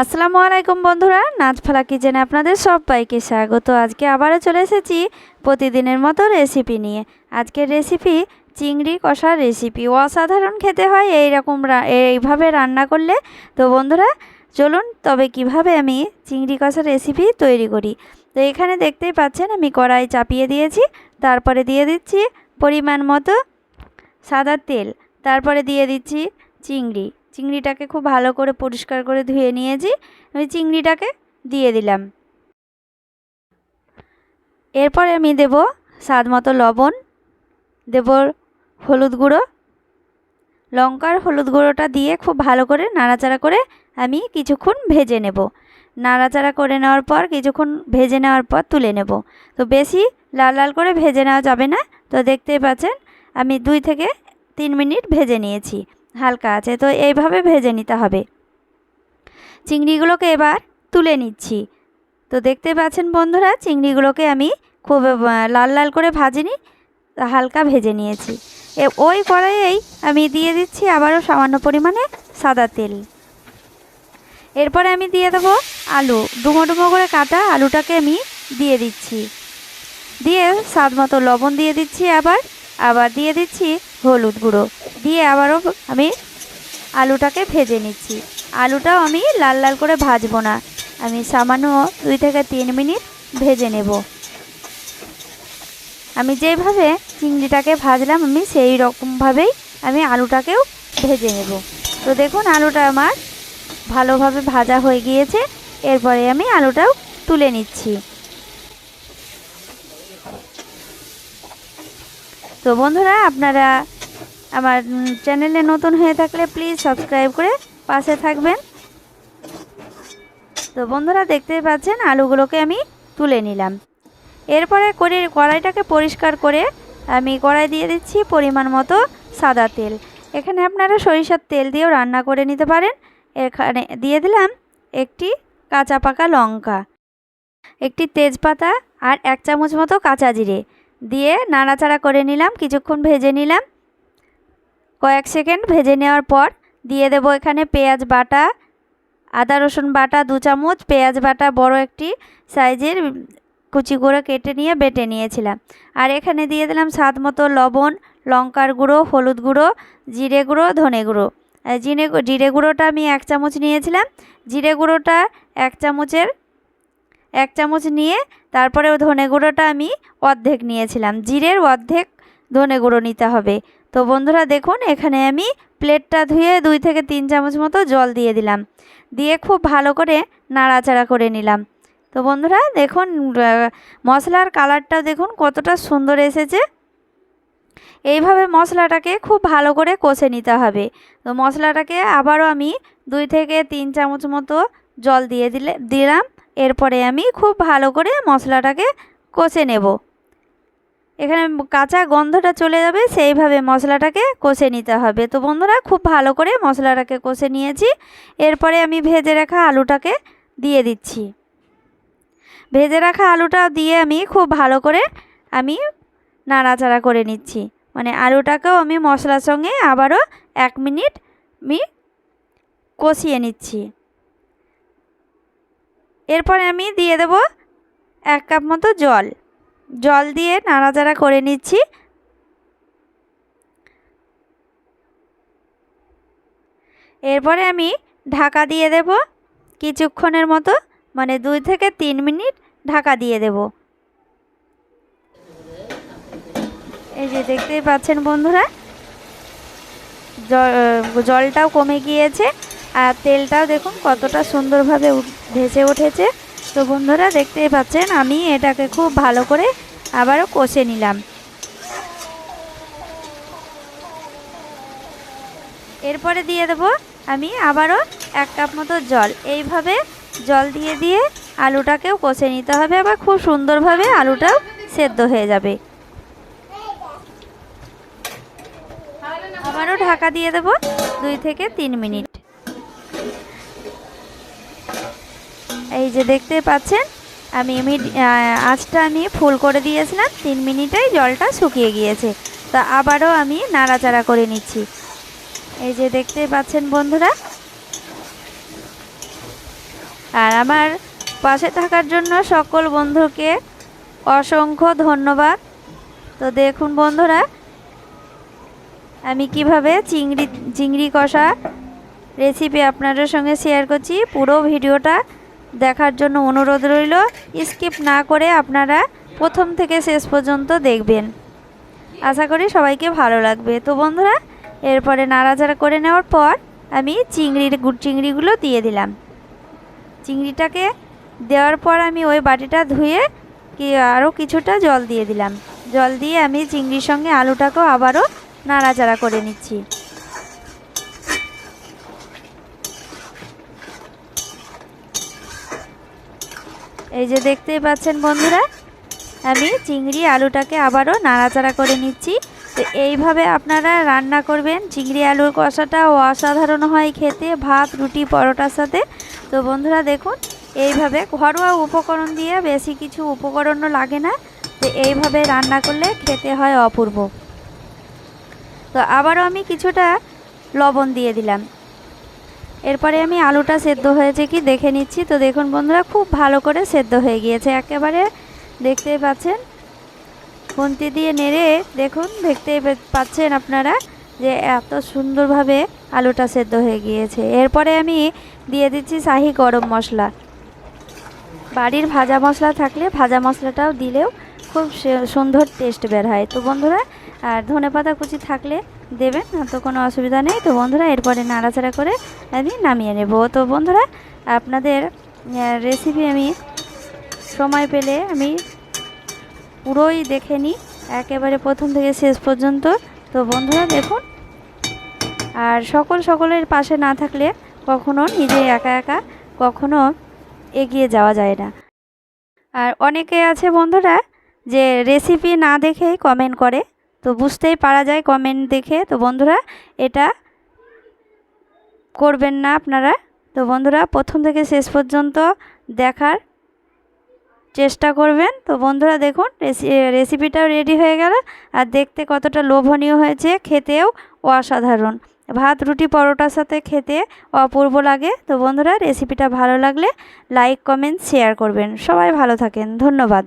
আসসালামু আলাইকুম বন্ধুরা নাচফালা কিচেনে আপনাদের সবাইকে স্বাগত। আজকে আবারও চলে এসেছি প্রতিদিনের মতো রেসিপি নিয়ে। আজকের রেসিপি চিংড়ি কষার রেসিপি। অসাধারণ খেতে হয় এই রকম এইভাবে রান্না করলে। তো বন্ধুরা, চলুন তবে কীভাবে আমি চিংড়ি কষার রেসিপি তৈরি করি। তো এখানে দেখতেই পাচ্ছেন আমি কড়াই চাপিয়ে দিয়েছি, তারপরে দিয়ে দিচ্ছি পরিমাণ মতো সাদা তেল, তারপরে দিয়ে দিচ্ছি চিংড়ি। চিংড়িটাকে খুব ভালো করে পরিষ্কার করে ধুয়ে নিয়েছি। আমি চিংড়িটাকে দিয়ে দিলাম। এরপরে আমি দেব স্বাদ মতো লবণ। দেব হলুদ গুঁড়ো। লঙ্কার হলুদ গুঁড়োটা দিয়ে খুব ভালো করে নাড়াচাড়া করে আমি কিছুক্ষণ ভেজে নেব। নাড়াচাড়া করে নেওয়ার পর কিছুক্ষণ ভেজে নেওয়ার পর তুলে নেব। তো বেশি লাল লাল করে ভেজে নেওয়া যাবে না। তো দেখতেই পাচ্ছেন, আমি দুই থেকে তিন মিনিট ভেজে নিয়েছি। হালকা আছে, তো এইভাবে ভেজে নিতে হবে। চিংড়িগুলোকে এবার তুলে নিচ্ছি। তো দেখতে পাচ্ছেন বন্ধুরা, চিংড়িগুলোকে আমি খুব লাল লাল করে ভাজিনি হালকা ভেজে নিয়েছি। ওই কড়াইয়েই আমি দিয়ে দিচ্ছি আবারও সামান্য পরিমাণে সাদা তেল। এরপরে আমি দিয়ে দেবো আলু। ডুমো ডুমো করে কাটা আলুটাকে আমি দিয়ে দিচ্ছি। দিয়ে স্বাদ মতো লবণ দিয়ে দিচ্ছি আবার আবার দিয়ে দিচ্ছি হলুদ গুঁড়ো। দিয়ে আবারও আমি আলুটাকে ভেজে নিচ্ছি। আলুটাও আমি লাল লাল করে ভাজবো না। আমি সামান্য দুই থেকে তিন মিনিট ভেজে নেব। আমি যেভাবে চিংড়িটাকে ভাজলাম, আমি সেই রকমভাবেই আমি আলুটাকেও ভেজে নেব। তো দেখুন, আলুটা আমার ভালোভাবে ভাজা হয়ে গিয়েছে। এরপরে আমি আলুটাও তুলে নিচ্ছি। তো বন্ধুরা, আপনারা আমার চ্যানেলে নতুন হয়ে থাকলে প্লিজ সাবস্ক্রাইব করে পাশে থাকবেন। তো বন্ধুরা, দেখতেই পাচ্ছেন, আলুগুলোকে আমি তুলে নিলাম। এরপরে করে কড়াইটাকে পরিষ্কার করে আমি কড়াই দিয়ে দিচ্ছি পরিমাণ মতো সাদা তেল। এখানে আপনারা সরিষার তেল দিয়েও রান্না করে নিতে পারেন। এখানে দিয়ে দিলাম একটি কাঁচা পাকা লঙ্কা, একটি তেজপাতা আর এক চামচ মতো কাঁচা জিরে। দিয়ে নাড়াচাড়া করে নিলাম, কিছুক্ষণ ভেজে নিলাম। কয়েক সেকেন্ড ভেজে নেওয়ার পর দিয়ে দেবো এখানে পেঁয়াজ বাটা, আদা রসুন বাটা দু চামচ, পেঁয়াজ বাটা বড় একটি সাইজের কুচি করে কেটে নিয়ে বেটে নিয়েছিলাম। আর এখানে দিয়ে দিলাম স্বাদ মতো লবণ, লঙ্কার গুঁড়ো, হলুদ গুঁড়ো, জিরে গুঁড়ো, ধনে গুঁড়ো। জিরে জিরে গুঁড়োটা আমি এক চামচ নিয়েছিলাম। জিরে গুঁড়োটা এক চামচের এক চামচ নিয়ে তারপরে ধনে গুঁড়োটা আমি অর্ধেক নিয়েছিলাম। জিরের অর্ধেক ধনে গুঁড়ো নিতে হবে। তো বন্ধুরা দেখুন, এখানে আমি প্লেটটা ধুয়ে দুই থেকে তিন চামচ মতো জল দিয়ে দিলাম। দিয়ে খুব ভালো করে নাড়াচাড়া করে নিলাম। তো বন্ধুরা দেখুন মশলার কালারটা দেখুন কতটা সুন্দর এসেছে। এইভাবে মশলাটাকে খুব ভালো করে কষে নিতে হবে। তো মশলাটাকে আবারও আমি দুই থেকে তিন চামচ মতো জল দিয়ে দিলে, দিলাম। এরপরে আমি খুব ভালো করে মশলাটাকে কষে নেব। এখানে কাঁচা গন্ধটা চলে যাবে, সেইভাবে মশলাটাকে কষে নিতে হবে। তো বন্ধুরা, খুব ভালো করে মশলাটাকে কষে নিয়েছি। এরপরে আমি ভেজে রাখা আলুটাকে দিয়ে দিচ্ছি। ভেজে রাখা আলুটা দিয়ে আমি খুব ভালো করে আমি নাড়াচাড়া করে নিচ্ছি। মানে আলুটাকেও আমি মশলার সঙ্গে আবারও এক মিনিট আমি কষিয়ে নিচ্ছি। এরপরে আমি দিয়ে দেব এক কাপ মতো জল। জল দিয়ে নাড়াচাড়া করে নিচ্ছি। এরপরে আমি ঢাকা দিয়ে দেব কিছুক্ষণের মতো মানে দুই থেকে তিন মিনিট ঢাকা দিয়ে দেব। এই যে দেখতেই পাচ্ছেন বন্ধুরা জলটাও কমে গিয়েছে। আর তেলটাও দেখুন কতটা সুন্দরভাবে ভেসে উঠেছে। তো বন্ধুরা দেখতেই পাচ্ছেন, আমি এটাকে খুব ভালো করে আবারও কষে নিলাম। এরপরে দিয়ে দেবো আমি আবারও এক কাপ মতো জল। এইভাবে জল দিয়ে দিয়ে আলুটাকেও কষে নিতে হবে, আবার খুব সুন্দরভাবে আলুটাও সেদ্ধ হয়ে যাবে। আবারও ঢাকা দিয়ে দেব দুই থেকে তিন মিনিট। এই যে দেখতে পাচ্ছেন, আমি আঁচটা আমি ফুল করে দিয়েছিলাম, তিন মিনিটেই জলটা শুকিয়ে গিয়েছে। তা আবারও আমি নাড়াচাড়া করে নিচ্ছি। এই যে দেখতে পাচ্ছেন বন্ধুরা, আর আমার পাশে থাকার জন্য সকল বন্ধুকে অসংখ্য ধন্যবাদ। তো দেখুন বন্ধুরা, আমি কীভাবে চিংড়ি চিংড়ি কষা রেসিপি আপনাদের সঙ্গে শেয়ার করছি। পুরো ভিডিওটা দেখার জন্য অনুরোধ রইল, স্কিপ না করে আপনারা প্রথম থেকে শেষ পর্যন্ত দেখবেন। আশা করি সবাইকে ভালো লাগবে। তো বন্ধুরা, এরপরে নাড়াচাড়া করে নেওয়ার পর আমি চিংড়ির গুড় চিংড়িগুলো দিয়ে দিলাম। চিংড়িটাকে দেওয়ার পর আমি ওই বাটিটা ধুয়ে কি আরও কিছুটা জল দিয়ে দিলাম। জল দিয়ে আমি চিংড়ির সঙ্গে আলুটাকেও আবারও নাড়াচাড়া করে নিচ্ছি। এই যে দেখতেই পাচ্ছেন বন্ধুরা, আমি চিংড়ি আলুটাকে আবারও নাড়াচাড়া করে নিচ্ছি। তো এইভাবে আপনারা রান্না করবেন। চিংড়ি আলুর কষাটা অসাধারণ হয় খেতে, ভাত, রুটি, পরোটার সাথে। তো বন্ধুরা দেখুন, এইভাবে ঘরোয়া উপকরণ দিয়ে বেশি কিছু উপকরণও লাগে না। তো এইভাবে রান্না করলে খেতে হয় অপূর্ব। তো আবারও আমি কিছুটা লবণ দিয়ে দিলাম। এরপরে আমি আলুটা সেদ্ধ হয়েছে কি দেখে নিচ্ছি। তো দেখুন বন্ধুরা, খুব ভালো করে সেদ্ধ হয়ে গিয়েছে। একেবারে দেখতেই পাচ্ছেন। খুন্তি দিয়ে নেড়ে দেখুন, দেখতেই পাচ্ছেন আপনারা যে এত সুন্দরভাবে আলুটা সেদ্ধ হয়ে গিয়েছে। এরপরে আমি দিয়ে দিচ্ছি শাহি গরম মশলা। বাড়ির ভাজা মশলা থাকলে ভাজা মশলাটাও দিলেও খুব সুন্দর টেস্ট বের হয়। তো বন্ধুরা, আর ধনে পাতা কুচি থাকলে দেবেন তো কোনো অসুবিধা নেই। তো বন্ধুরা, এরপরে নাড়াচাড়া করে আমি নামিয়ে নেব। তো বন্ধুরা, আপনাদের রেসিপি আমি সময় পেলে আমি পুরোই দেখে নিই। একেবারে প্রথম থেকে শেষ পর্যন্ত। তো বন্ধুরা, দেখুন। আর সকল সকলের পাশে না থাকলে কখনো নিজে একা একা কখনো এগিয়ে যাওয়া যায় না। আর অনেকে আছে বন্ধুরা, যে রেসিপি না দেখেই কমেন্ট করে। তো বুঝতেই পারা যায় কমেন্ট দেখে। তো বন্ধুরা, এটা করবেন না আপনারা। তো বন্ধুরা, প্রথম থেকে শেষ পর্যন্ত দেখার চেষ্টা করবেন। তো বন্ধুরা, দেখুন রেসিপিটাও রেডি হয়ে গেল। আর দেখতে কতটা লোভনীয় হয়েছে, খেতেও অসাধারণ। ভাত, রুটি, পরোটার সাথে খেতে অপূর্ব লাগে। তো বন্ধুরা রেসিপিটা ভালো লাগলে লাইক কমেন্ট শেয়ার করবেন। সবাই ভালো থাকেন। ধন্যবাদ।